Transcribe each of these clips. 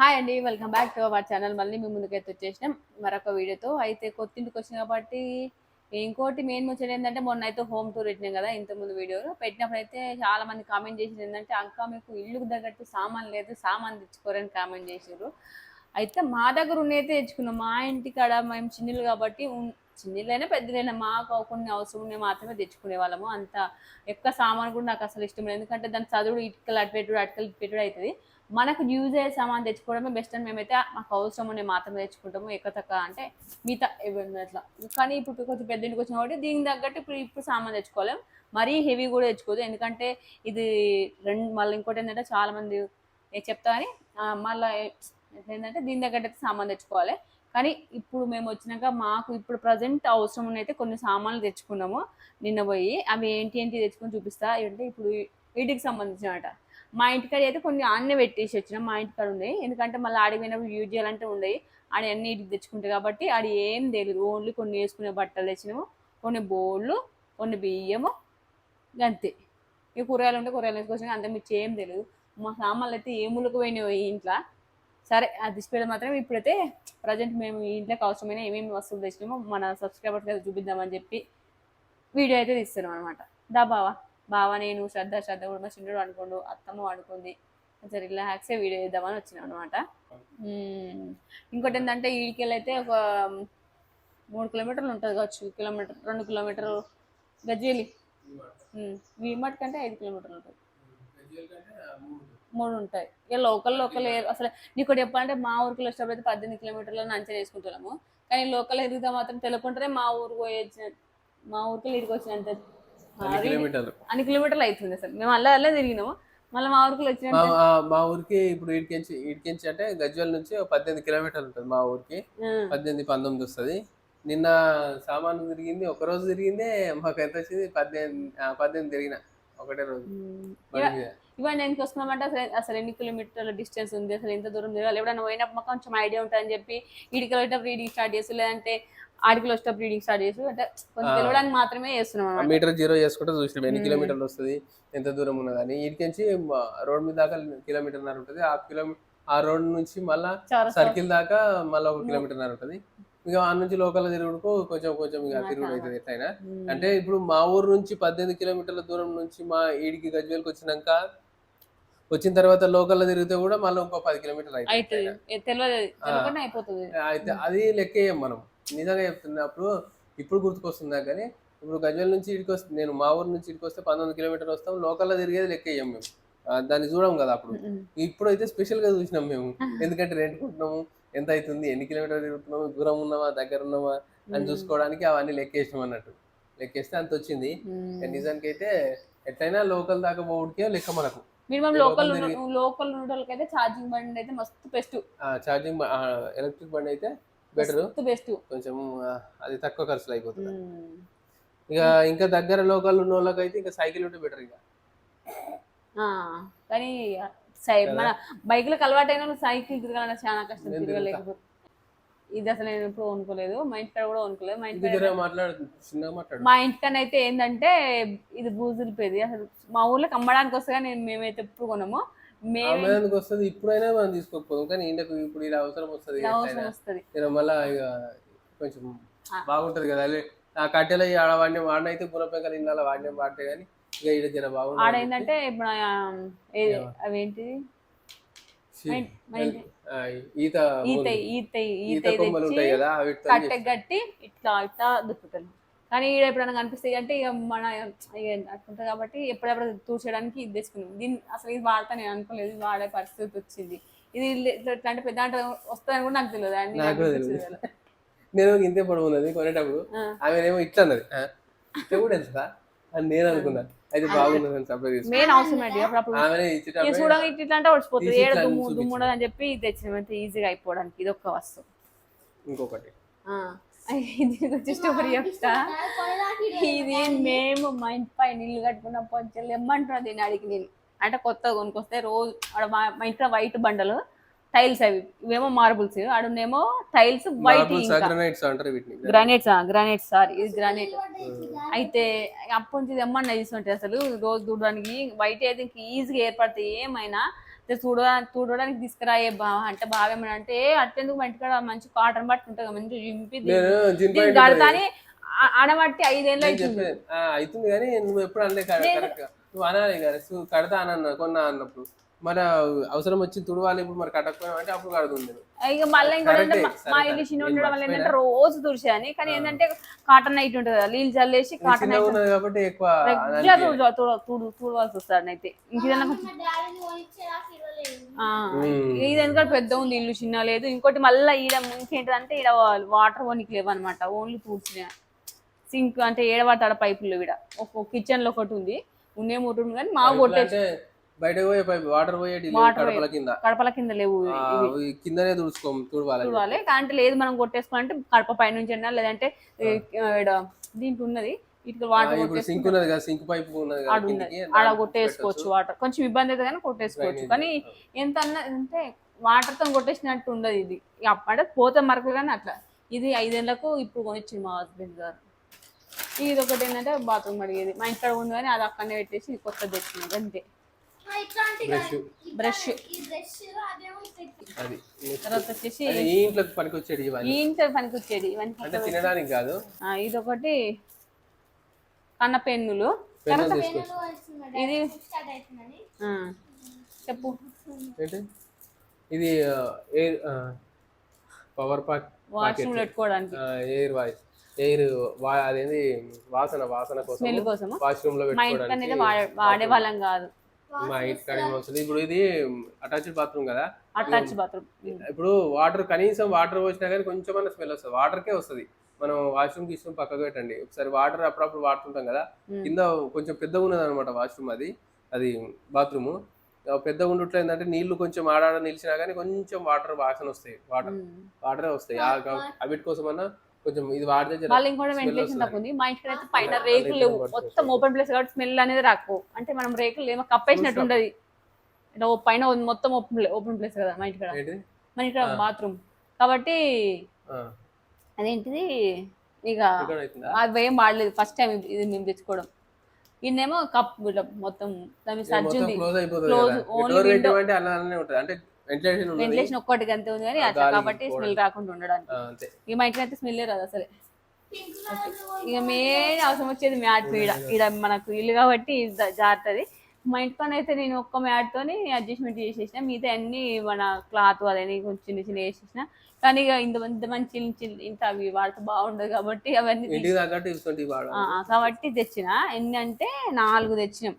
Hi అండి welcome back to our channel మళ్ళీ మీ ముందుకైతే వచ్చేసినాం. మరొక వీడియోతో. అయితే కొత్తింటికి వచ్చిన కాబట్టి ఇంకోటి మెయిన్ ముచ్చట ఏంటంటే మొన్న అయితే హోమ్ టూర్ పెట్టినాం కదా ఇంత ముందు వీడియోలో పెట్టినప్పుడు అయితే చాలా మంది కామెంట్ చేసింది ఏంటంటే అక్క మీకు ఇల్లుకు తగ్గట్టు సామాన్ లేదు సామాన్ తెచ్చుకోరని కామెంట్ చేసారు అయితే మా దగ్గర ఉన్నైతే తెచ్చుకున్నాం. మా ఇంటి కాడ మేము చిన్నలు కాబట్టి చిన్నలైనా పెద్దలైనా మాకు కొన్ని అవసరం ఉన్నాయి మాత్రమే తెచ్చుకునే వాళ్ళము. అంత ఎక్కువ సామాన్ కూడా నాకు అసలు ఇష్టం లేదు. ఎందుకంటే దాని చదువుడు ఇటుకలు అటు పెట్టుడు అటుకలు ఇటు పెట్టుడు అవుతుంది. మనకు యూజ్ అయ్యే సామాన్ తెచ్చుకోవడమే బెస్ట్ అని మేమైతే మాకు అవసరం ఉండే మాత్రమే తెచ్చుకుంటాము ఎక్కువ తక్కువ అంటే మిగతా ఏమన్నా అట్లా. కానీ ఇప్పుడు కొంచెం పెద్ద ఇంటికి వచ్చిన కాబట్టి దీనికి తగ్గట్టు ఇప్పుడు ఇప్పుడు సామాన్ తెచ్చుకోలేము మరీ హెవీ కూడా తెచ్చుకోదు. ఎందుకంటే ఇది రెండు మళ్ళీ ఇంకోటి ఏంటంటే చాలా మంది నేను చెప్తా కానీ మళ్ళీ ఏంటంటే దీని తగ్గట్టు అయితే సామాన్ తెచ్చుకోవాలి. కానీ ఇప్పుడు మేము వచ్చినాక మాకు ఇప్పుడు ప్రజెంట్ అవసరం ఉన్నైతే కొన్ని సామాన్లు తెచ్చుకున్నాము నిన్న పోయి. అవి ఏంటి ఏంటి తెచ్చుకొని చూపిస్తా. ఏంటంటే ఇప్పుడు వీటికి సంబంధించినట మా ఇంటికాడ అయితే కొన్ని ఆన్నే పెట్టేసి వచ్చినాం మా ఇంటికాడ ఉన్నాయి ఎందుకంటే మళ్ళీ ఆడికి పోయినప్పుడు యూజ్ చేయాలంటే ఉండయి ఆడ అన్ని ఇంటికి తెచ్చుకుంటాయి కాబట్టి ఆడి ఏం తెలియదు ఓన్లీ కొన్ని వేసుకునే బట్టలు తెచ్చినాము కొన్ని బోళ్ళు కొన్ని బియ్యము అంతే ఇక కూరగాయలు ఉంటే కూరగాయలు వేసుకొచ్చినా అంత మీకు ఏం తెలియదు మా సామాన్లు అయితే ఏ ములకు పోయినాయి ఇంట్లో. సరే అది డిస్ప్లే మాత్రం ఇప్పుడైతే ప్రజెంట్ మేము ఇంట్లోకి అవసరమైన ఏమేమి వస్తువులు తెచ్చినామో మన సబ్స్క్రైబర్స్ అయితే చూపిద్దామని చెప్పి వీడియో అయితే తీస్తున్నాం అనమాట దా బావా. బావ నేను శ్రద్ధ శ్రద్ధ కూడా మా చిన్నడు అనుకోండు అత్తమ్మ అనుకుంది కొంచెం రిలాక్సే వీడియో చేద్దామని వచ్చినాం అనమాట ఇంకోటి ఏంటంటే ఈడికెళ్ళి ఒక మూడు కిలోమీటర్లు ఉంటుంది కావచ్చు కిలోమీటర్ రెండు కిలోమీటర్. గజ్వేలి. వీమట్ కంటే ఐదు కిలోమీటర్లు ఉంటుంది. మూడు ఉంటాయి. ఇక లోకల్ లోకల్ అసలు నీకు చెప్పాలంటే మా ఊరికి వచ్చేటప్పుడు అయితే పద్దెనిమిది కిలోమీటర్లను అంచనా వేసుకుంటున్నాము కానీ లోకల్ ఎదిగితే మాత్రం తెలుకుంటేనే మా ఊరికి పోయి మా ఊరికి ఇడికి వచ్చినంత అన్ని కిలోమీటర్లు. అవుతుంది అసలు. మేము అలా అలా తిరిగినాము. మళ్ళీ మా ఊరికి వచ్చిన మా ఊరికి ఇప్పుడు ఇడికించి ఇడికించి అంటే గజ్వల్ నుంచి పద్దెనిమిది కిలోమీటర్లు ఉంటుంది మా ఊరికి. పద్దెనిమిది పంతొమ్మిది వస్తుంది. నిన్న సామాను తిరిగింది ఒక రోజు తిరిగిందే మాకు ఎంత వచ్చింది? పద్దెనిమిది పద్దెనిమిది తిరిగిన ఒకటే రోజు. ఇవన్నీ ఎందుకు వస్తున్నామంటే అసలు అసలు ఎన్ని కిలోమీటర్ల డిస్టెన్స్ ఉంది? అసలు ఎంత దూరం తిరగాలి? ఎవడైనా పోయినప్పుడు మాకు కొంచెం ఐడియా ఉంటుందని చెప్పి ఈడికి వెళ్ళేటప్పుడు రీడింగ్ స్టార్ట్ చేసి లేదంటే ఆడికి వచ్చేటప్పుడు రీడింగ్ స్టార్ట్ చేసి అంటే కొంచెం ఆ. తెలియడానికి మాత్రమే చేస్తున్నాం. మీటర్ జీరో చేసుకుంటే చూసినాం. ఎన్ని. కిలోమీటర్లు వస్తుంది? ఎంత దూరం ఉన్నదని ఇడికించి రోడ్ మీద దాకా కిలోమీటర్ నర ఉంటుంది. ఆ కిలోమీటర్ ఆ రోడ్ నుంచి మళ్ళా సర్కిల్ దాకా మళ్ళీ ఒక కిలోమీటర్ నర ఉంటుంది. ఇక ఆ నుంచి లోకల్ తిరుగుడుకు కొంచెం కొంచెం ఇక తిరుగుడు అవుతుంది ఎట్లయినా. అంటే ఇప్పుడు మా ఊరు నుంచి పద్దెనిమిది కిలోమీటర్ల దూరం నుంచి మా ఈడికి గజ్వేల్కి వచ్చినాక వచ్చిన తర్వాత లోకల్లో తిరిగితే కూడా మళ్ళీ ఇంకో పది కిలోమీటర్లు అయితే అది లెక్కేయం మనం? నిజంగా చెప్తున్నప్పుడు ఇప్పుడు గుర్తుకొస్తుంది నాకు కానీ ఇప్పుడు గజ్వేల్ నుంచి ఇడికి వస్తే నేను మా ఊరు నుంచి ఇడికి వస్తే పంతొమ్మిది కిలోమీటర్లు వస్తాం లోకల్లో తిరిగేది లెక్కేయం మేము. ఆ, దాన్ని చూడం కదా అప్పుడు. ఇప్పుడు అయితే స్పెషల్గా చూసినాం మేము. ఎందుకంటే రెంట్కుంటున్నాము ఎంత అవుతుంది ఎన్ని కిలోమీటర్లు తిరుగుతున్నాము దూరం ఉన్నామా దగ్గర ఉన్నామా అని చూసుకోవడానికి అవన్నీ లెక్కేసినాం అన్నట్టు. లెక్కేస్తే అంత వచ్చింది. నిజానికి అయితే ఎట్లయినా లోకల్ దాకా పోవడికే లెక్క మనకు. మినిమం లోకల్ లోకల్ అయితే ఛార్జింగ్ బండి అయితే మస్తు బెస్ట్. ఛార్జింగ్ ఎలక్ట్రిక్ బండి అయితే బెటర్. బెస్ట్ కొంచెం అది తక్కువ ఖర్చులో అయిపోతుంది. ఇక ఇంకా దగ్గర లోకల్ ఉన్న వాళ్ళకి అయితే ఇంకా సైకిల్ ఉంటే బెటర్ ఇక. కానీ? మన బైక్లకు అలవాటైన వాళ్ళు సైకిల్ తిరగాలన్న చాలా కష్టం తిరగలేకపోతే ఇది అసలు నేను ఎప్పుడు అనుకోలేదు మా ఇంటికాడ కూడా అనుకోలేదు మా ఇంటికాడ మాట్లాడు మా ఇంటికన్ అయితే ఏంటంటే ఇది బూజులిపోయేది అసలు మా ఊర్లోకి అమ్మడానికి వస్తే నేను మేమైతే ఎప్పుడు కొనము. ఆమెదానికి వస్తుంది? ఇప్పుడైనా మనం తీసుకోకపోదాం. కానీ ఇంటకు ఇప్పుడు ఇలా అవసరం వస్తుంది మళ్ళా ఇక కొంచెం. బాగుంటది కదా. ఆ కట్టెలో ఈ ఆడ వాడిని వాడినైతే గుర్రపెంకలు ఇళ్ళ వాడిని వాడితే కానీ ఇక ఈడ జర ఆడ బాగుంటుంది ఏంటంటే ఇప్పుడు. అవేంటిది? ఈత ఈత. ఈత ఈత కొమ్మలు ఉంటాయి కదా వీటితో కట్టె గట్టి ఇట్లా ఇట్లా దుక్కుతాను కానీ ఈడ ఎప్పుడైనా కనిపిస్తాయి అంటే ఇక మన అట్లుంటుంది కాబట్టి ఎప్పుడెప్పుడు తూర్చడానికి ఇది తెచ్చుకున్నాం దీన్ని అసలు ఇది వాడతా నేను అనుకోలేదు ఇది వాడే పరిస్థితి వచ్చింది. ఇది ఇట్లా ఇట్లా అంటే పెద్ద అంటే వస్తుందని కూడా నాకు తెలియదు. కదా. నేను ఇంతే పొడవు ఉన్నది కొనేటప్పుడు? ఆ. ఆమెనేమో ఇట్లా అన్నది. ఇట్లా కూడా వెళ్తుందా అని నేను అనుకున్నా. అయితే అని తీసుకున్నా మెయిన్ అవసరం ఇక ఇచ్చేటప్పుడు చూడంగా ఇట్లా ఇట్లా అంటే ఏడ ఇట్లా దుమ్ము అని చెప్పి ఇది తెచ్చినామంటే ఈజీగా అయిపోవడానికి ఇది ఒక్క వస్తువు. ఇంకొకటి. ఆ, ఇది వచ్చి స్టోరీ చెప్తా ఇది మేము మా ఇంటి పైన ఇల్లు కట్టుకున్న పొంచెలు ఎమ్మంటారు దీన్ని అడిగి నేను. అంటే కొత్తగా కొనుక్కొస్తే రోజు ఆడ మా ఇంట్లో వైట్ బండలు టైల్స్ అవి ఇవేమో మార్బుల్స్. ఆడున్నేమో టైల్స్ వైట్ మార్బుల్స్ ఇంకా. గ్రనైట్స్ అంటారు వీటిని. గ్రానైట్స్ గ్రానైట్ సారీ ఇది గ్రానైట్. అయితే అప్పటి నుంచి ఇది ఎమ్మన్నా తీసుకుంటే అసలు రోజు చూడడానికి వైట్ అయితే ఇంక ఈజీగా ఏర్పడతాయి ఏమైనా చూడ చూడడానికి తీసుకురాయే బావ అంటే బావ ఏమన్నా అంటే "ఏ, అట్టెందుకు మా ఇంటికాడ మంచి కాటన్ బట్టి ఉంటుంది మంచి జింపి కడతాని ఆడబట్టి ఐదేళ్ళు అవుతుంది అవుతుంది కానీ నువ్వు ఎప్పుడు అనలే నువ్వు అనాలి కదా కడతా అని అన్నా కొన్నా అన్నప్పుడు. మరి అవసరం వచ్చి తుడవాలి ఇప్పుడు మరి కట్టకపోయినా అంటే అప్పుడు కడుతుంది. ఇక మళ్ళీ ఇంకోటి మా- ఇల్లు చిన్న నేను ఉండడం వల్ల ఏంటంటే. రోజు తుడిచాని కానీ ఏంటంటే కాటన్ నైట్ ఉంటుంది కదా నీళ్ళు చల్లేసి కాటన్ నైట్ కాబట్టి ఎక్కువ రెగ్యులర్ చూడవలసి వస్తాడు అయితే ఇది ఎందుకంటే పెద్ద ఉంది ఇల్లు చిన్న లేదు. ఇంకోటి మళ్ళీ ఈడ ఇంకేంటిదంటే ఈడ వాటర్ పోనీకి లేవు అనమాట ఓన్లీ పూడ్చిన సింక్ అంటే ఏడవాటాడ పైపులు ఈడ. ఒక కిచెన్లో ఒకటి ఉంది. ఉండే మూట ఉంది కానీ మా కొట్టే అంటే బయటకు పోయే పైపు వాటర్ పోయేటి కడపల కింద. కడపల కింద లేవు కిందనే తుడుచుకోము తుడవాలి. చూడాలి అంటే లేదు మనం కొట్టేసుకోవాలంటే కడప పై నుంచి అయినా లేదంటే దీంట్లో ఉన్నది. వాటర్ సింక్ ఉన్నది కదా సింక్ పైపు ఉన్నది దానికి కొట్టేసుకోవచ్చు వాటర్. కొంచెం ఇబ్బంది అయితే కానీ కొట్టేసుకోవచ్చు. కానీ ఎంత అన్న అంటే వాటర్తో కొట్టేసినట్టు ఉండదు ఇది. అంటే పోతే మరకు కానీ అట్లా. ఇది ఐదేళ్ళకు ఇప్పుడు కొనిచ్చింది మా హస్బెండ్ గారు. ఇది ఒకటి ఏంటంటే బాత్రూమ్ అడిగేది మా ఇంట్లో ఉంది కానీ అది అక్కడనే పెట్టేసి ఇది కొత్తది తెచ్చినది అంతే. బ్రష్ బ్రష్ అది తర్వాత వచ్చేసి ఈ ఇంట్లోకి ఈ ఇవన్నీ అంటే తినడానికి కాదు. ఆ, ఇదొకటి కన్న పెన్నులు. ఇది చెప్పు. ఏంటి? ఇది ఎయిర్ పవర్ పాక్ వాష్రూమ్ పెట్టుకోవడానికి. ఎయిర్ వాయిస్ ఎయిర్ వా అదేంది? వాసన వాసన కోసం వాష్రూమ్లో పెట్టుకోవడానికి. అనేది వాడే- వాడేవాళ్ళం కాదు. మా ఇంటి కాడ వస్తుంది. ఇప్పుడు ఇది అటాచ్డ్ బాత్రూమ్ కదా. అటాచ్ బాత్రూమ్ ఇప్పుడు వాటర్ కనీసం వాటర్ పోసినా కానీ కొంచెం స్మెల్ వస్తుంది. వాటర్కే వస్తుంది. మనం వాష్రూమ్ తీసుకుని పక్కకు పెట్టండి. ఒకసారి వాటర్ అప్పుడప్పుడు వాడుతుంటాం కదా. కింద కొంచెం పెద్దగా ఉన్నది అనమాట వాష్రూమ్ అది అది బాత్రూమ్ పెద్దగా ఉండట్లో ఏంటంటే నీళ్ళు కొంచెం ఆడాడ నిలిచినా కానీ కొంచెం వాటర్ వాసన వస్తాయి. వాటర్ వాటరే వస్తాయి. అవిటి కోసమన్నా కొంచెం ఇది వాడితే మళ్ళీ ఇంకోటి వెంటిలేషన్ తక్కువ ఉంది. మా ఇంటికి అయితే పైన రేకులు లేవు. మొత్తం ఓపెన్ ప్లేస్ కాబట్టి స్మెల్ అనేది రాకు. అంటే మనం రేకులు ఏమో కప్పేసినట్టు ఉండదు. ఇట్లా పైన మొత్తం ఓపెన్ ఓపెన్ ప్లేస్ కదా మా ఇంటికాడ మన ఇక్కడ బాత్రూమ్ కాబట్టి అదేంటిది? ఇక అది ఏం వాడలేదు. ఫస్ట్ టైం ఇది మేము తెచ్చుకోవడం. ఇన్నేమో కప్ మొత్తం దాని ఉంది. క్లోజ్ ఉంటుంది. అంటే వెంటిలేషన్ వెంటిలేషన్ ఒక్కటికి అంతే ఉంది కానీ అట్లా కాబట్టి స్మెల్ రాకుండా ఉండడానికి. ఇక మా ఇంట్లో అయితే స్మెల్ రాదు అసలే. ఇక మెయిన్ అవసరం వచ్చేది మ్యాట్ ఈడ ఈడ మనకు ఇల్లు కాబట్టి జారుతుంది మా ఇంటి పని అయితే నేను ఒక్క మ్యాట్ తోని అడ్జస్ట్మెంట్ చేసేసిన. మిగతా అన్ని మన క్లాత్ అదని కొంచెం చిన్న చిన్న వేసేసిన. కానీ ఇక ఇంత ఇంత మంచి ఇంత అవి వాడితే బాగుండదు కాబట్టి అవన్నీ కాబట్టి తెచ్చిన. ఎన్ని అంటే నాలుగు తెచ్చినాం.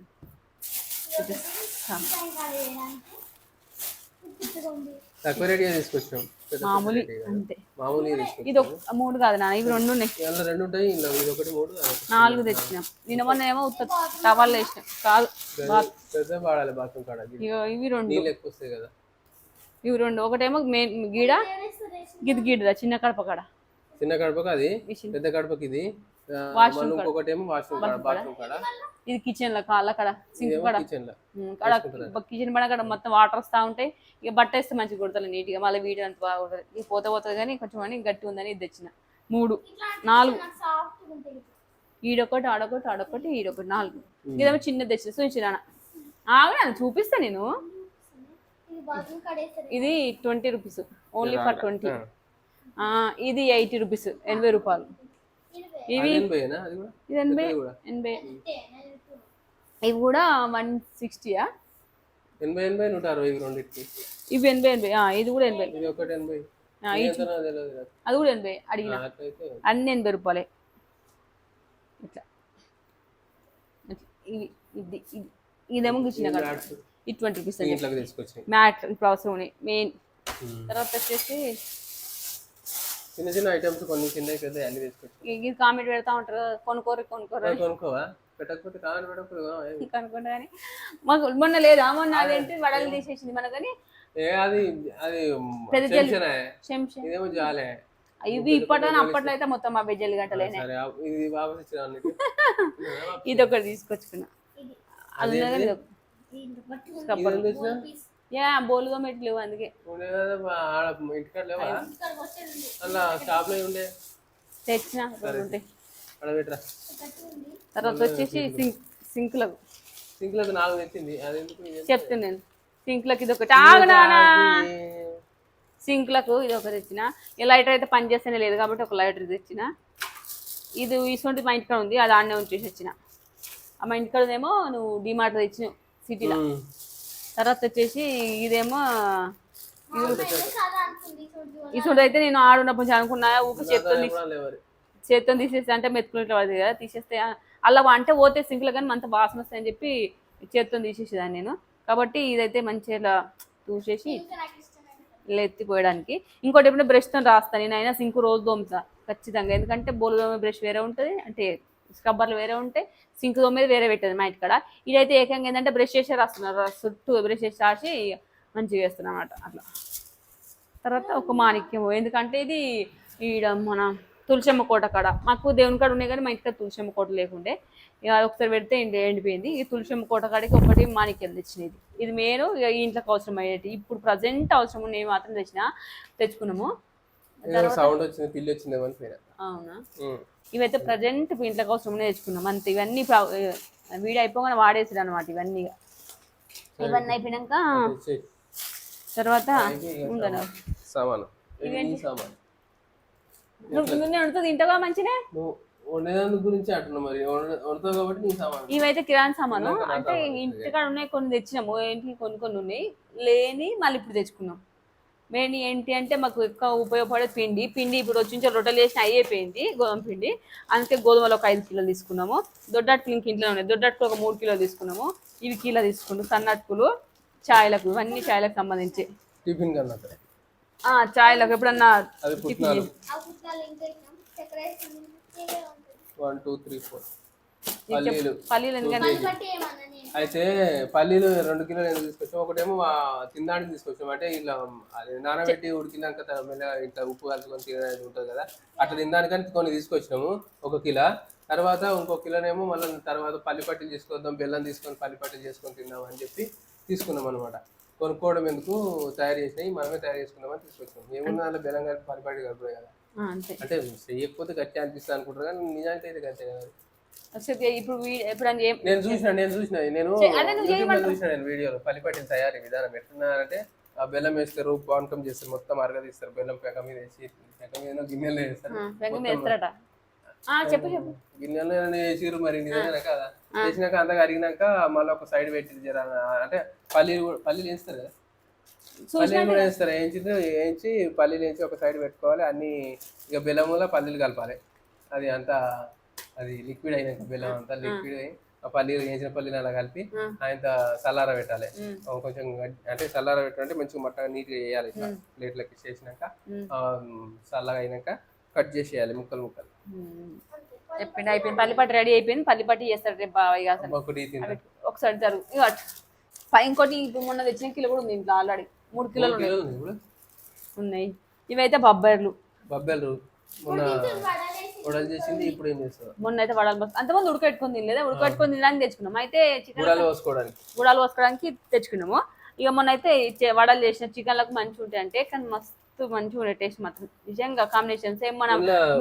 తక్కువ రేటుగా తీసుకొచ్చినాం పెద్ద మామూలు. అంతే. తీసుకొచ్చాం. ఇది మూడు కాదు నాన్న ఇవి రెండు ఉన్నాయి. రెండు ఉంటాయి? ఇది ఒకటి మూడు. నాలుగు తెచ్చినాం. నిన్న మొన్న ఏమో ఉత్త టవాళ్ళు వేసినాం. కాదు వాడాలి బాత్రూమ్ కాడ. ఇవి రెండు. నీళ్ళు ఎక్కువ వస్తాయి కదా. ఇవి రెండు. ఒకటేమో మెయిన్ గీడ గిది గీడదా చిన్న కడప కాడ. చిన్న కడపకి అది. పెద్ద కడపకి ఇది. ఇంకొకటి ఏమో వాష్రూమ్ కాడ. బాత్రూమ్ కాడ. ఇది కిచెన్లో కాళ్ళ కాడ సింక్ కాడ. కిచెన్లో. ఉమ్, కాడ కిచెన్ పడ కాడ మొత్తం వాటర్ వస్తూ ఉంటాయి ఇక బట్ట వేస్తే మంచిగా కొడతాను నీట్గా. మళ్ళీ వీడియో అంత బాగుంటుంది ఇక పోతే పోతుంది కానీ కొంచెం అని గట్టి ఉందని ఇది తెచ్చిన. మూడు నాలుగు. ఈడొకటి ఆడొకటి ఆడొకటి ఈడొకటి నాలుగు. ఇదేమో చిన్న తెచ్చిన. చూపించిన ఆగా చూపిస్తా నేను. ఇది twenty rupees. Only for twenty ఇది ఎయిటీ రూపీస్. ఎనభై రూపాయలు. ఇవి ఇది ఎనభై ఇది ఎనభై. ఇవి కూడా వన్ సిక్స్టీయా ఎనభై ఎనభై నూట అరవై రెండింటికి. ఇవి ఎనభై ఎనభై. ఇది కూడా ఎనభై. ఇది ఒకటి ఎనభై. అది కూడా ఎనభై అడిగిన. అన్ని ఎనభై రూపాయలే. ఇట్లా. ఇవి ఇది ఇది ఇదేమో కిచెన్ కదా. ఇది ట్వంటీ రూపీస్ మ్యాట్ ఇప్పుడు అవసరం ఉన్నాయి మెయిన్. తర్వాత వచ్చేసి చిన్న చిన్న ఐటమ్స్ కొన్ని చిన్న పెద్ద అన్ని తీసుకొచ్చాయి. ఇది కామెంట్ పెడతా ఉంటారు కొనుక్కోరు కొనుక్కోరు. కొనుక్కోవా? పెట్టకపోతే కావాలి కానీ మాకు మొన్న లేదా మొన్న అదేంటి వడలు తీసేసింది మన కానీ ఏ అది అది పెద్ద టెన్షనే. శంషం ఇదేమో జాలే. ఇవి ఇప్పట్లో అప్పట్లో అయితే మొత్తం మా బెజ్జలు గంటలేనే ఇది వాపస్ ఇచ్చిన అన్నిటి ఇది ఒకటి తీసుకొచ్చుకున్నా. అది? యా బోలుగా మెట్లు అందుకే. తెచ్చిన ఉంటాయి తర్వాత వచ్చేసి సింక్ సింక్లకు సింక్లో నాలుగు తెచ్చింది. ఎందుకు? చెప్తాను నేను. సింక్లకి ఇది ఒకటి. ఆగనానా సింక్లకు ఇది ఒకటి తెచ్చిన. ఈ లైటర్ అయితే పని చేస్తేనే లేదు కాబట్టి ఒక లైటర్ తెచ్చిన. ఇది ఇటువంటి మా ఇంటికాడ ఉంది. అది ఆడనే ఉంచేసి వచ్చిన. ఆ మా ఇంటికాడ ఏమో నువ్వు డిమార్ట్ తెచ్చినావు సిటీలో. తర్వాత వచ్చేసి ఇదేమో ఇటువంటి అయితే నేను ఆడున్నప్పుడు అనుకున్నా. ఊపి లేవరి. చేత్తో తీసేస్తే అంటే మెతుకులు పడుతుంది కదా తీసేస్తే అలా అంటే పోతే సింక్లో కానీ మంత వాసన వస్తాయని చెప్పి చేత్తో తీసేసేదాన్ని నేను. కాబట్టి ఇదైతే మంచిగా ఇలా చూసేసి ఇలా ఎత్తిపోయడానికి. ఇంకోటి ఎప్పుడైనా బ్రష్తో రాస్తాను నేను అయినా సింక్ రోజు దోముతా ఖచ్చితంగా. ఎందుకంటే బోలు దోమే బ్రష్ వేరే ఉంటుంది అంటే స్క్రబ్బర్లు వేరే ఉంటాయి సింక్ దోమేది వేరే పెట్టదు మా ఇంటికాడ. ఇదైతే ఏకంగా ఏంటంటే బ్రష్ చేసే రాస్తున్నారు చుట్టూ బ్రష్ చేసి రాసి మంచిగా చేస్తున్నాను అన్నమాట అట్లా. తర్వాత ఒక మాణిక్యం ఎందుకంటే ఇది ఈడ మన తులసమ్మ కోట కాడ. మాకు దేవుని కాడ ఉన్నాయి కానీ మా ఇంటికి తులసమ్మ కోట లేకుండే. అది ఒకసారి పెడితే ఎండి ఎండిపోయింది. ఈ తులసమ్మ కోట కాడికి ఒకటి మాణిక్యం తెచ్చినది. ఇది ఈ ఇంట్లోకి అవసరం అయ్యేది ఇప్పుడు ప్రజెంట్ అవసరం ఉన్నాయి మాత్రం తెచ్చిన తెచ్చుకున్నాము. సౌండ్ వచ్చింది పిల్లి వచ్చింది అవునా. ఇవైతే ప్రజెంట్ ఇంట్లోకి అవసరం తెచ్చుకున్నాం. అంతే. ఇవన్నీ వీడియో అయిపోగానే వాడేసాడు అనమాట ఇవన్నీ. ఇవన్నీ అయిపోయినాక. తర్వాత ఉండను సామాను. నువ్వు తింటావా మంచినే నువ్వు వండేదాని గురించి మరి. వండుతావు కాబట్టి నీ సామాను. ఇవైతే కిరాణా సామాను? అంటే ఇంటికాడ ఉన్నాయి కొన్ని తెచ్చినాము. ఏంటి కొన్ని కొన్ని ఉన్నాయి. లేని మళ్ళీ ఇప్పుడు తెచ్చుకున్నాం. మెయిన్ ఏంటి అంటే మాకు ఎక్కువ ఉపయోగపడే పిండి. పిండి ఇప్పుడు వచ్చి రొట్టెలు చేసిన అయిపోయింది గోధుమ పిండి. అందుకే గోధుమలు ఒక ఐదు కిలోలు తీసుకున్నాము. దొడ్డట్టుకులు ఇంక ఇంట్లో ఉన్నాయి. దొడ్డట్టుకులు ఒక మూడు కిలోలు తీసుకున్నాము. ఇవి కిలో తీసుకున్నాం సన్నట్టుకులు చాయలకు ఇవన్నీ చాయలకు సంబంధించి. టిఫిన్ కన్నా ఆ, చాయలకు ఎప్పుడన్నా. One two three four. పల్లీలు. అయితే పల్లీలు రెండు కిలోలు ఎందుకు తీసుకొచ్చాం. ఒకటేమో ఆ తినడానికి తీసుకొచ్చాం. అంటే ఇలా అది నానబెట్టి ఉడికినాక మెల్లగా ఇట్లా ఉప్పు కలుసుకొని తినడానికి ఉంటుంది కదా. అట్లా తినడానికని కొన్ని తీసుకొచ్చినాము. ఒక కిలో. తర్వాత ఇంకో కిలోనేమో మళ్ళీ తర్వాత పల్లి పట్టీలు తీసుకొద్దాం బెల్లం తీసుకొని పల్లి పట్టీలు చేసుకొని తిందాం అని చెప్పి తీసుకున్నాం అనమాట కొనుక్కోవడం ఎందుకు తయారు చేసినాయి మనమే తయారు చేసుకుందామని తీసుకొచ్చాం. ఏమున్నా దాంట్లో బెల్లం కలిపి పల్లి పట్టి కలిపే కదా. అంటే చేయకపోతే గట్టి అనిపిస్తుంది అనుకుంటారు కానీ నిజానికి అయితే గట్టే కదా ఇప్పుడు ఏం నేను చూసిన నేను చూసిన నేను చూసిన నేను వీడియోలో పల్లిపట్టిన తయారీ విధానం ఎట్లున్నారంటే ఆ బెల్లం వేస్తారు పానకం చేస్తారు మొత్తం అరగదీస్తారు బెల్లం పెక మీద వేసి పెక మీద గిన్నెలు వేస్తారు. చెప్పు చెప్పు. గిన్నెలు వేసిరు మరి నిజమేనా కదా? వేసినాక అంతగా అరిగినాక మళ్ళీ ఒక సైడ్ పెట్టి జర అంటే పల్లీలు కూడా- పల్లీలు వేస్తారు కదా? పల్లీలు కూడా వేస్తారు. వేయించి వేయించి పల్లీలు వేయించి ఒక సైడ్ పెట్టుకోవాలి. అన్ని ఇక బెల్లములో పల్లీలు కలపాలి. అది అంతా అది లిక్విడ్ అయినాక బెల్లం అంతా లిక్విడ్ అయి ఆ పల్లీలు వేయించిన పల్లీలు అలా కలిపి ఆయన చల్లార పెట్టాలి. కొంచెం అంటే చల్లార పెట్టాలంటే మంచిగా మట్టగా నీట్గా వేయాలి ఇట్లా ప్లేట్లకి చేసినాక. చల్లగా అయినాక కట్ చేసేయాలి ముక్కలు ముక్కలు. చెప్పిండు అయిపోయింది. పల్లిపట్టి రెడీ అయిపోయింది. పల్లిపట్టి చేస్తాడు రేపు బాబాయ్ అసలు. ఒకటి ఒకసారి జరుగు. ఇక. పై ఇంకోటి ఇప్పుడు మొన్న తెచ్చిన కిలో కూడా ఉంది ఇంట్లో ఆల్రెడీ. మూడు కిలోలు ఉన్నాయి. ఇవైతే బొబ్బర్లు. బబ్బెలు మొన్న వడలేసి ఉడలు చేసింది ఇప్పుడు ఏం చేస్తారు మొన్న అయితే వడాలు పోసు అంతమంది ఉడకట్టుకొని తినలేదా? ఉడకట్టుకొని తినడానికి తెచ్చుకున్నాం. అయితే చికెన్ గుడాలు పోసుకోవడానికి. గుడాలు పోసుకోవడానికి తెచ్చుకున్నాము. ఇక మొన్న అయితే వడలు చేసిన చికెన్లకు మంచిగా ఉంటాయి అంటే కానీ మస్తు మంచిగా ఉండే టేస్ట్ మాత్రం. నిజంగా కాంబినేషన్ సేమ్ మన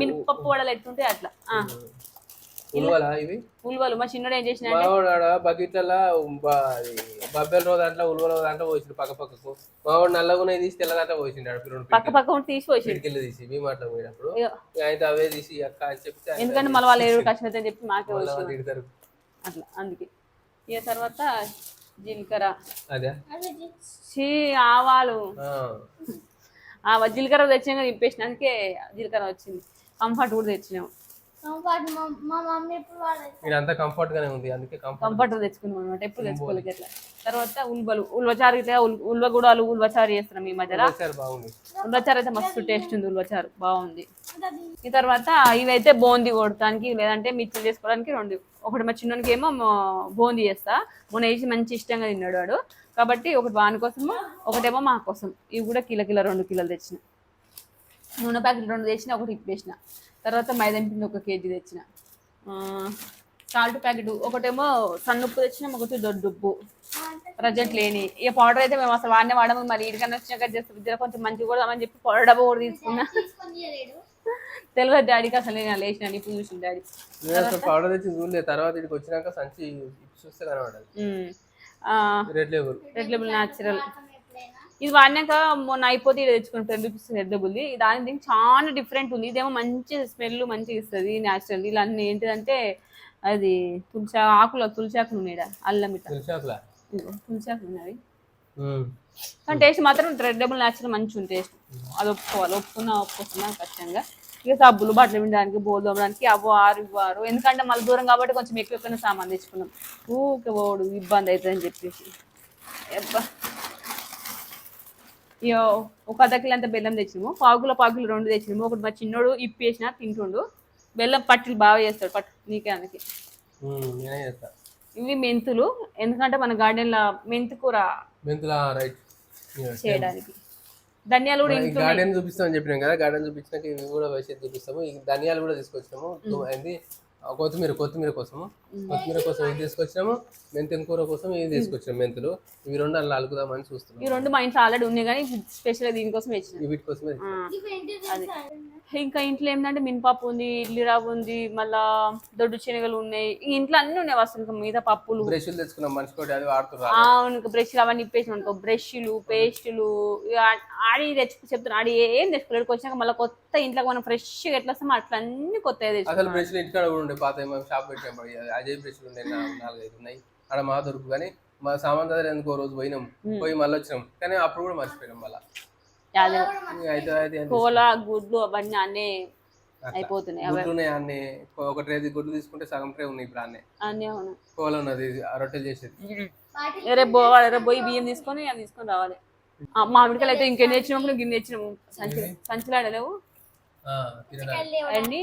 మినపప్పు వడలు ఎట్టుంటాయి అట్లా. ఉలవలా ఇవి? ఉల్వలు మా చిన్నడు ఏం చేసిన బకెట్లలో బబ్బెల రోజు దాంట్లో ఉలవల దాంట్లో పోసిండు పక్క పక్కకు. మావాడు నల్లగునే తీసి తెల్ల దాంట్లో పోసిండు పక్క పక్క తీసి పోసి పిడికిళ్ళు తీసి భీమాట్లో పోయినప్పుడు. ఇక ఇక ఆయన అవే తీసి అక్క అని చెప్తే ఎందుకంటే మళ్ళీ వాళ్ళు ఏడు కష్టం అని చెప్పి మాకే తిడతారు. అట్లా అందుకే. ఇక తర్వాత జీలకర్ర. అదే? ఆవాలు. జీలకర్ర తెచ్చినాక నింపేసిన అందుకే జీలకర్ర వచ్చింది. కంఫర్ట్ కూడా తెచ్చినాము కంఫర్ట్ మా మా మమ్మీ ఎప్పుడు వాడేది. ఇదంతా కంఫర్ట్ గానే ఉంది అందుకే కంఫర్ట్ కంఫర్ట్ తెచ్చుకున్నాం అనమాట ఎప్పుడు తెచ్చుకోలేదు అట్లా. తర్వాత ఉల్వలు ఉల్వచారు ఇట్లా ఉల్- ఉల్వ గుడాలు ఉల్వచారు చేస్తున్నాం ఈ మధ్యలో ఒకసారి బాగుంది. ఉల్వచారు అయితే మస్తు టేస్ట్ ఉంది ఉల్వచారు బాగుంది. ఈ తర్వాత ఇవైతే బూందీ కొడటానికి లేదంటే మిర్చి చేసుకోవడానికి రెండు. ఒకటి మా చిన్నకి ఏమో బూందీ చేస్తా. మొన్న వేసి మంచి ఇష్టంగా తిన్నాడు వాడు. కాబట్టి ఒకటి వాని కోసము ఒకటేమో మా కోసం. ఇవి కూడా కిలో కిలో రెండు కిలోలు తెచ్చిన. నూనె ప్యాకెట్ రెండు తెచ్చిన ఒకటి ఇప్పేసిన తర్వాత మైదా పిండి ఒక కేజీ తెచ్చిన. సాల్ట్ ప్యాకెట్ ఒకటేమో సన్నుప్పు తెచ్చిన ఒకటి దొడ్డుప్పు ప్రజెంట్ లేని. ఇక పౌడర్ అయితే మేము అసలు వాడినే వాడము మరి ఇడికన్నా వచ్చినాక చేస్తే కొంచెం మంచిగా కూడా అని చెప్పి పౌడర్ డబ్బా కూడా తీసుకున్నా. తెలియదు డాడీకి అసలు నేను లేచిన ఇప్పుడు చూసిన డాడీ పౌడర్ తెచ్చి చూడలేదు. తర్వాత ఇక్కడికి వచ్చినాక సంచి చూస్తే కనబడదు. ఉమ్. Red Label Red Label natural ఇది వాడినాక మొన్న అయిపోతే ఇది రూపీస్ రెడ్ లెబుల్ది దాని దీనికి చాలా డిఫరెంట్ ఉంది. ఇదేమో మంచి స్మెల్ మంచిగా ఇస్తుంది న్యాచురల్ ఇలా అన్ని ఏంటిదంటే అది తులసి ఆకులు తులసి ఆకులు ఉన్నాయి. అల్లం ఇట్లా. తులసాకులా ఉన్నాయి. కానీ టేస్ట్ మాత్రం రెడ్ డబుల్ న్యాచురల్ మంచిగా ఉంది టేస్ట్. అది ఒప్పుకోవాలి. ఒప్పుకున్నా ఒప్పుకున్నా ఖచ్చితంగా ఇక సబ్బులు బట్టలు వినడానికి బోల్ తోమడానికి అవ్వ ఆరు ఇవ్వరు. ఎందుకంటే మళ్ళీ దూరం కాబట్టి కొంచెం ఎక్కువ ఎక్కువ సామాన్ తెచ్చుకున్నాం. ఊకే పోడు ఇబ్బంది అవుతుంది అని చెప్పేసి. అబ్బా. ఒక అర్ధ కిలో అంత బెల్లం తెచ్చినాము. పావుకుల పావుకులు రెండు తెచ్చినాము. ఒకటి మా చిన్నోడు ఇప్పేసిన తింటుండు. బెల్లం పట్టిలు బాగా చేస్తాడు పట్టు నీకే అందుకే. ఇవి మెంతులు. ఎందుకంటే మన గార్డెన్లో మెంతు కూర మెంతుల రైట్ చేయడానికి. ధనియాలు కూడా ఇంట్లో గార్డెన్ చూపిస్తామని చెప్పినాం కదా. గార్డెన్ చూపించినాక ఇవి కూడా వేసేది చూపిస్తాము. ధనియాలు కూడా తీసుకొచ్చినాము. కొత్తిమీర కొత్తిమీర కోసము. కొత్తిమీర కోసం ఇది తీసుకొచ్చినాము? మెంతెం కూర కోసం ఇది తీసుకొచ్చాము మెంతులు? ఇవి రెండు అలా అలుకుదామని చూస్తున్నాం ఈ రెండు మా ఇంట్లో ఆల్రెడీ ఉన్నాయి కానీ స్పెషల్ దీనికోసం తెచ్చిన ఈ వీటి కోసమే? ఇంకా ఇంట్లో ఏంటంటే మినపప్పు ఉంది ఇడ్లీ రవ్వ ఉంది మళ్ళా దొడ్డు శనగలు ఉన్నాయి. ఇంట్లో అన్ని ఉన్నాయి అసలు ఇంకా మిగతా పప్పులు. బ్రష్లు తెచ్చుకున్నాం మనిషి కోటి అది వాడుతున్నారు అవును బ్రష్లు అవన్నీ ఇప్పేసిన అనుకో బ్రష్లు పేస్టులు ఆడి తెచ్చుకు చెప్తున్నా ఆడి ఏం తెచ్చుకోలేడు వచ్చినాక మళ్ళీ కొత్త ఇంట్లోకి మనం ఫ్రెష్గా ఎట్లా వస్తామో అట్లా అన్ని కొత్తగా అసలు తెచ్చుకున్నాం బ్రష్లు ఇంటికాడ కూడా ఉండే పాత మేము షాప్ పెట్టినప్పుడు అజయ్ బ్రష్లు ఉన్నాయి నా- నాలుగైదు ఉన్నాయి. ఆడ మా దొరుకు కానీ మా సామాన్ దగ్గర ఎందుకో రోజు పోయినాం. పోయి మళ్ళీ వచ్చినాం కానీ అప్పుడు కూడా మర్చిపోయినాం మళ్ళీ. అని కోల గుడ్లు అవన్నీ అన్నీ అయిపోతున్నాయి అన్ని. ఒక ట్రే గుడ్లు తీసుకుంటే సగం ట్రే ఉన్నాయి ఇప్పుడు అన్నీ. అన్నీ అవును. కోల ఉన్నది రొట్టెలు చేసేది. రేపు పోవాలి రేపు పోయి బియ్యం తీసుకొని అవి తీసుకొని రావాలి. మామిడికాయలు అయితే ఇంకెన్ని తెచ్చినాము గిన్నె తెచ్చినాము. సంచి సంచులాడలేవు. అవన్నీ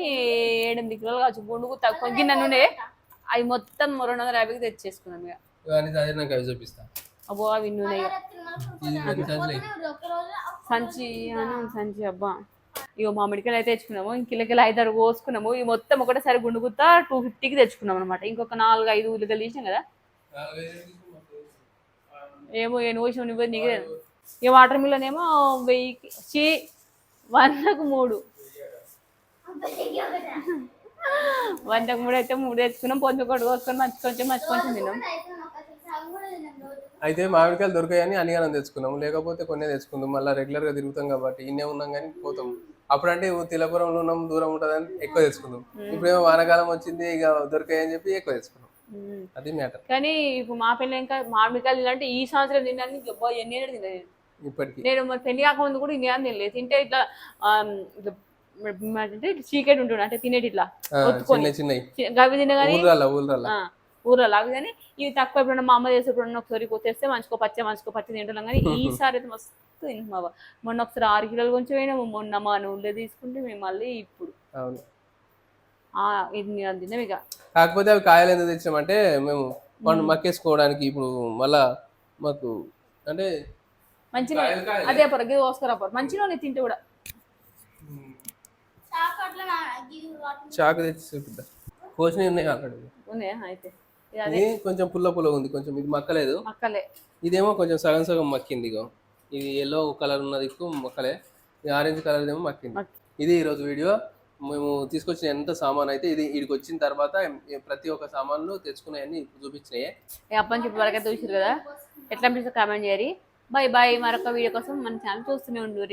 ఏడెనిమిది కిలోలు కావచ్చు. గుండుకు తక్కువ. గిన్నె నుండే అవి మొత్తం రెండు వందల యాభైకి తెచ్చేసుకున్నాం ఇక. ఇవన్నీ చదివినాక అవి చూపిస్తా. అబ్బో అవి ఉన్నాయి. సంచి అని సంచి అబ్బా. ఇగో మామిడికాయలు అయితే తెచ్చుకున్నాము. ఇంకిలకి ఐదారు కోసుకున్నాము ఈ మొత్తం ఒకటేసారి గుండుగుత్తా టూ ఫిఫ్టీకి తెచ్చుకున్నాం అనమాట ఇంకొక నాలుగు ఐదు ఉల్లిగలు తీసినాం కదా? ఏమో ఏ నోషం నువ్వు నీకే ఈ వాటర్ మిల్లన్ ఏమో వెయ్యికి చీ వందకు మూడు. వందకు మూడు అయితే మూడు తెచ్చుకున్నాం. పొద్దు ఒకటి కోసుకొని మంచి కొంచెం మంచి కొంచెం తిన్నాం. అయితే మామిడికాయలు దొరికాయని అనిగానం తెచ్చుకున్నాము. లేకపోతే కొన్ని తెచ్చుకుందాం. మళ్ళీ రెగ్యులర్గా తిరుగుతాం కాబట్టి ఇన్నే ఉన్నాం కానీ పోతాం. అప్పుడంటే తిలపురంలో ఉన్నాం దూరం ఉంటుందని ఎక్కువ తెచ్చుకుందాం. ఇప్పుడేమో వానకాలం వచ్చింది ఇక దొరికాయని చెప్పి ఎక్కువ తెచ్చుకున్నాం. అది మ్యాటర్ కానీ ఇప్పుడు మా పెళ్ళి ఇంకా మామిడికాయలు తినంటే ఈ సంవత్సరం తిన్నాను ఎన్ని తినలేదు. ఇప్పటికి. నేను మరి పెళ్ళి కాకముందు కూడా ఇన్ని తినలేదు. తింటే ఇట్లా అంటే చీకెట్ ఉంటుండే అంటే తినేటి ఇట్లా చిన్న చిన్నవి చి- గవి తిన అవి కానీ ఇవి తక్కువ ఎప్పుడన్నా మా అమ్మ చేసే ఎప్పుడన్నా ఒకసారి కొత్తేస్తే మంచుకో పచ్చ మంచుకో పచ్చ తింటున్నాం కానీ ఈసారి అయితే మస్తు తింటున్నాం బాబా మొన్న ఒకసారి ఆరు కిలోలు కొంచెం పోయినాము మొన్న మా నూనె తీసుకుంటే మేము మళ్ళీ ఇప్పుడు. కాకపోతే అవి కాయలు ఎందుకు తెచ్చామంటే మేము పండు మక్కేసుకోవడానికి ఇప్పుడు మళ్ళా మాకు అంటే మంచిగా. అదే పొర గిది ఓస్కరా పొర మంచిగా తింటే కూడా. చాకు తెచ్చి చూపిద్దాం. కోసినవి ఉన్నాయి ఆల్రెడీ. ఉన్నాయా? అయితే. ఇది కొంచెం పుల్ల పుల్ల ఉంది కొంచెం ఇది మక్కలేదు. మక్కలే. ఇదేమో కొంచెం సగం సగం మక్కింది ఇగో. ఇది ఎల్లో కలర్ ఉన్నది మక్కలే. ఇది ఆరెంజ్ కలర్ ఏమో మక్కింది. మక్- ఇది ఈరోజు వీడియో మేము తీసుకొచ్చిన ఎంత సామాన్ అయితే ఇది ఇక్కడికి వచ్చిన తర్వాత ప్రతి ఒక్క సామాన్లు తెచ్చుకున్నాయని చూపించినాయి. అప్పని చెప్పి వరకు అయితే చూసారు కదా? ఎట్లా కామెంట్ చేయరి బాయ్ బాయ్ మరొక వీడియో కోసం మన ఛానల్ చూస్తూనే ఉండు